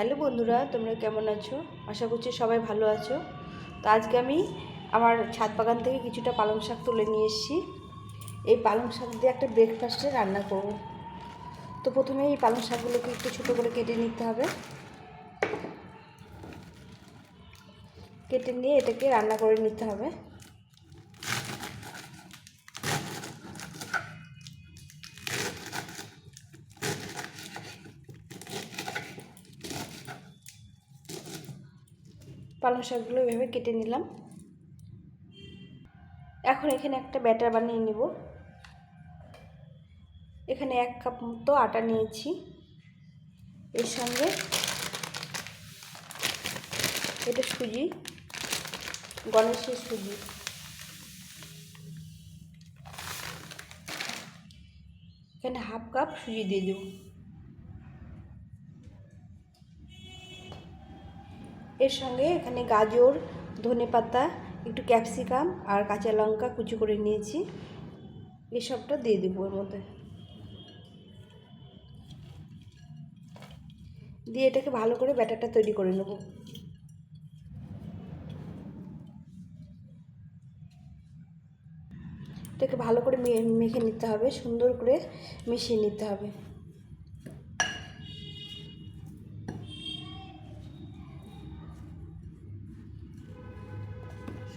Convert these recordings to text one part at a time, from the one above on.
Hello বন্ধুরা, তোমরা কেমন আছো? আশা করছি সবাই ভালো আছো। তো আজকে আমি আমার ছাদ বাগান থেকে কিছুটা পালং শাক তুলে নিয়ে এসেছি। এই পালং শাক দিয়ে একটা ব্রেকফাস্টে রান্না করব। তো প্রথমে এই পালং শাকগুলোকে একটু ছোটো করে কেটে নিতে হবে। কেটে নিয়ে এটাকে রান্না করে নিতে হবে। পালং শাকগুলো এভাবে কেটে নিলাম। এখন এখানে একটা ব্যাটার বানিয়ে নেব। এখানে এক কাপ মতো আটা নিয়েছি। এর সঙ্গে এটা সুজি, গণেশের সুজি। এখানে হাফ কাপ সুজি দিয়ে দেবো। এর সঙ্গে এখানে গাজর, ধনে পাতা, একটু ক্যাপসিকাম আর কাঁচা লঙ্কা কুচি করে নিয়েছি। এসবটা দিয়ে দেবো এর মধ্যে। দিয়ে এটাকে ভালো করে ব্যাটারটা তৈরি করে নেব। এটাকে ভালো করে মেখে নিতে হবে, সুন্দর করে মিশিয়ে নিতে হবে।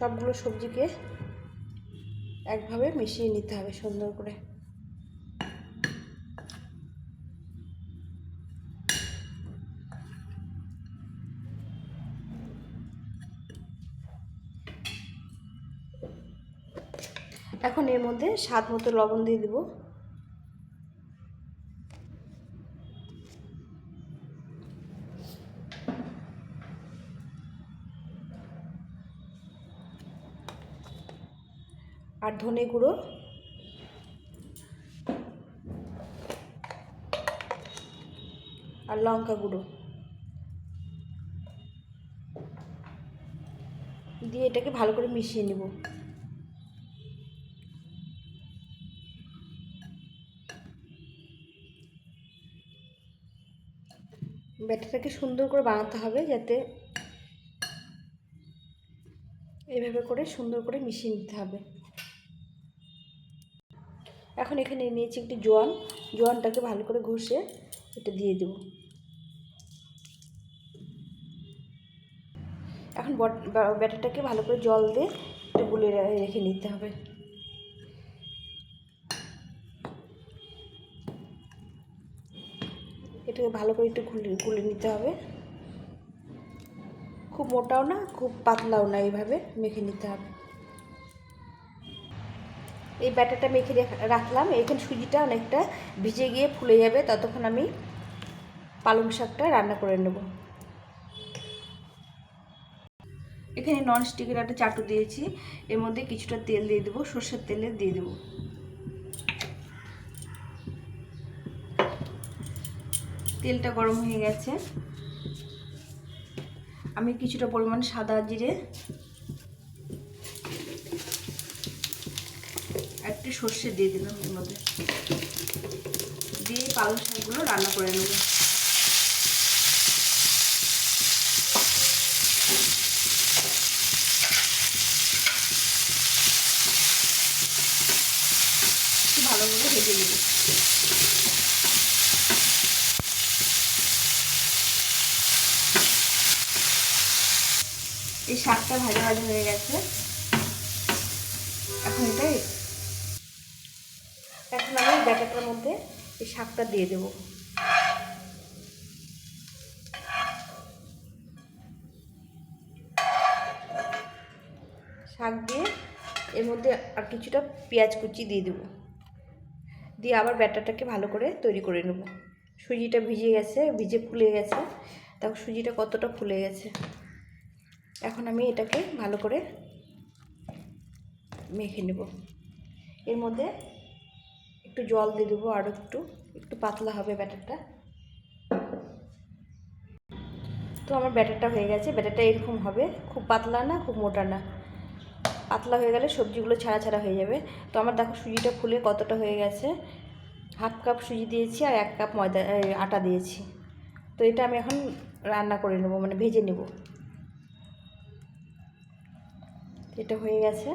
সবগুলো সবজিকে একভাবে মিশিয়ে নিতে হবে সুন্দর করে। এখন এর মধ্যে স্বাদ মতো লবণ দিয়ে দেবো। আর ধনে গুঁড়ো। আর লঙ্কা গুঁড়ো। দিয়ে এটাকে ভালো করে মিশিয়ে নেব। ব্যাটারটাকে সুন্দর করে বানাতে হবে যাতে এইভাবে করে সুন্দর করে মিশিয়ে নিতে হবে। এখন এখানে নিয়েছি একটি জোয়ান। জোয়ানটাকে ভালো করে ঘষে এটা দিয়ে দেব। এখন ব্যাটারটাকে ভালো করে জল দিয়ে একটু গুলে রেখে নিতে হবে। এটাকে ভালো করে একটু গুলে গুলে নিতে হবে। খুব মোটাও না, খুব পাতলাও না এইভাবে মেখে নিতে হবে। এই ব্যাটারটা মেখে রাখলাম। এখানে সুজিটা অনেকটা ভিজে গিয়ে ফুলে যাবে। ততক্ষণ আমি পালং শাকটা রান্না করে নেব। এখানে নন স্টিকের একটা চাটু দিয়েছি। এর মধ্যে কিছুটা তেল দিয়ে দেবো। সর্ষের তেলে দিয়ে দেবো। তেলটা গরম হয়ে গেছে। আমি কিছুটা পরিমাণ সাদা জিরে একটু সর্ষে দিয়ে দিলাম এর মধ্যে। দিয়ে পালং শাকগুলো রান্না করে নেব। ভেজে নেব। এই শাকটা ভাজা ভাজা হয়ে গেছে। এখন এটা এখন আমি ব্যাটারটার মধ্যে এই শাকটা দিয়ে দেব। শাক দিয়ে এর মধ্যে আর কিছুটা পেঁয়াজ কুচি দিয়ে দেবো। দিয়ে আবার ব্যাটারটাকে ভালো করে তৈরি করে নেব। সুজিটা ভিজে গেছে, ভিজে ফুলে গেছে। দেখো সুজিটা কতটা ফুলে গেছে। এখন আমি এটাকে ভালো করে মেখে নেব। এর মধ্যে একটু জল দিয়ে দেবো আরও একটু একটু পাতলা হবে ব্যাটারটা। তো আমার ব্যাটারটা হয়ে গেছে, ব্যাটারটা এরকম হবে, খুব পাতলা না, খুব মোটা না। পাতলা হয়ে গেলে সবজিগুলো ছাড়া ছাড়া হয়ে যাবে। তো আমার দেখো সুজিটা ফুলে কতটা হয়ে গেছে। হাফ কাপ সুজি দিয়েছি আর এক কাপ ময়দা আটা দিয়েছি। তো এটা আমি এখন রান্না করে নেব মানে ভেজে নেব। এটা হয়ে গেছে।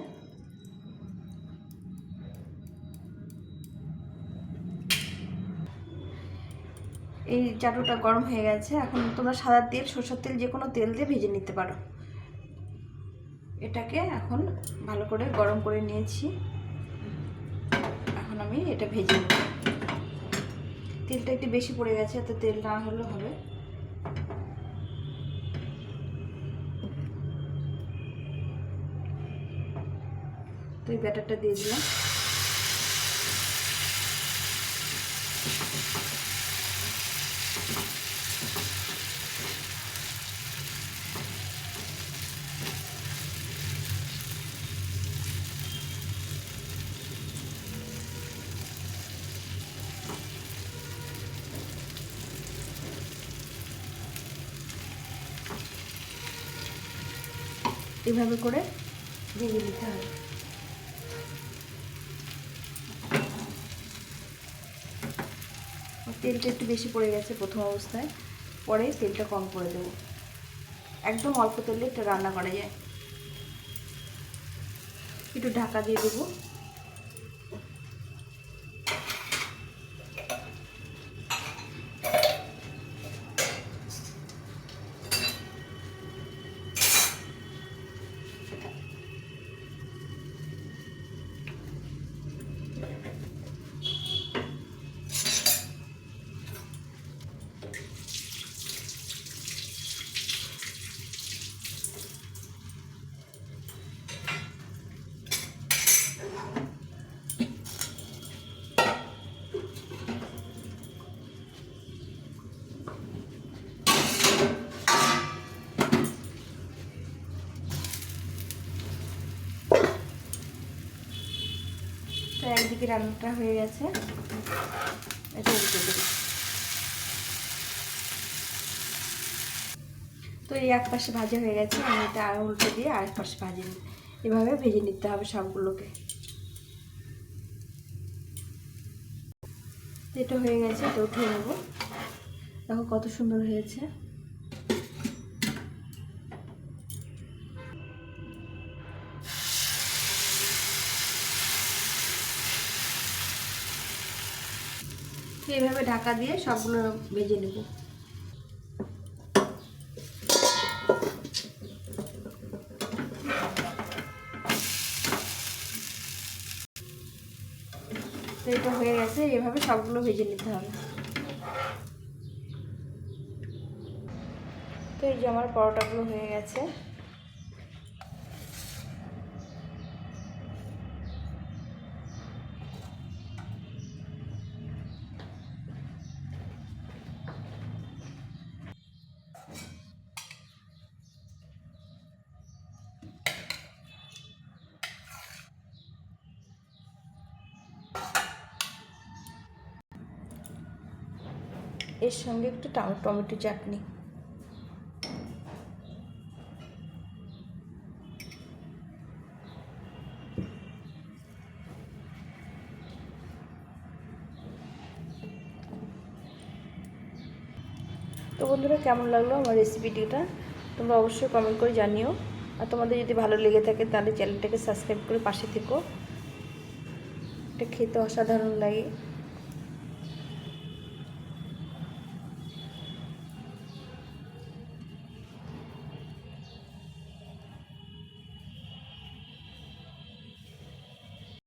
এই চাটুটা গরম হয়ে গেছে। এখন তোমরা সাদা তেল, সরষের তেল যে কোনো তেল দিয়ে ভেজে নিতে পারো। এটাকে এখন ভালো করে গরম করে নিয়েছি। এখন আমি এটা ভেজে নেব। তেলটা একটু বেশি পড়ে গেছে, এত তেল না হলেও হবে। তো এই ব্যাটারটা দিয়ে দিলাম। এভাবে করে ভেজে নিতে হবে। তেলটা একটু বেশি পড়ে গেছে প্রথম অবস্থায়। পরে তেলটা কম করে দেবো। একদম অল্প তেলে এটা রান্না করা যায়। একটু ঢাকা দিয়ে দেবো। তো একদিকে রান্নাটা হয়ে গেছে। তো এই এক পাশে ভাজা হয়ে গেছে, আমি এটা আর উল্টে দিয়ে আরেক পাশে ভাজে এভাবে ভেজে নিতে হবে সবগুলোকে। তো এটা হয়ে গেছে, এটা উঠিয়ে নেব। দেখো কত সুন্দর হয়েছে। এইভাবে ঢাকা দিয়ে সবগুলো ভেজে নেব। এটা হয়ে গেছে এভাবে সবগুলো ভেজে নিতে হবে। তো এই যে আমার পরোটাগুলো হয়ে গেছে। এর সঙ্গে একটু টাম- টমেটো চাটনি। তো বন্ধুরা, কেমন লাগল আমার রেসিপিটিটা তোমরা অবশ্যই কমেন্ট করে জানিও। আর তোমাদের যদি ভালো লেগে থাকে, তাহলে চ্যানেলটাকে সাবস্ক্রাইব করে পাশে থেকো। এটা খেতে অসাধারণ লাগে।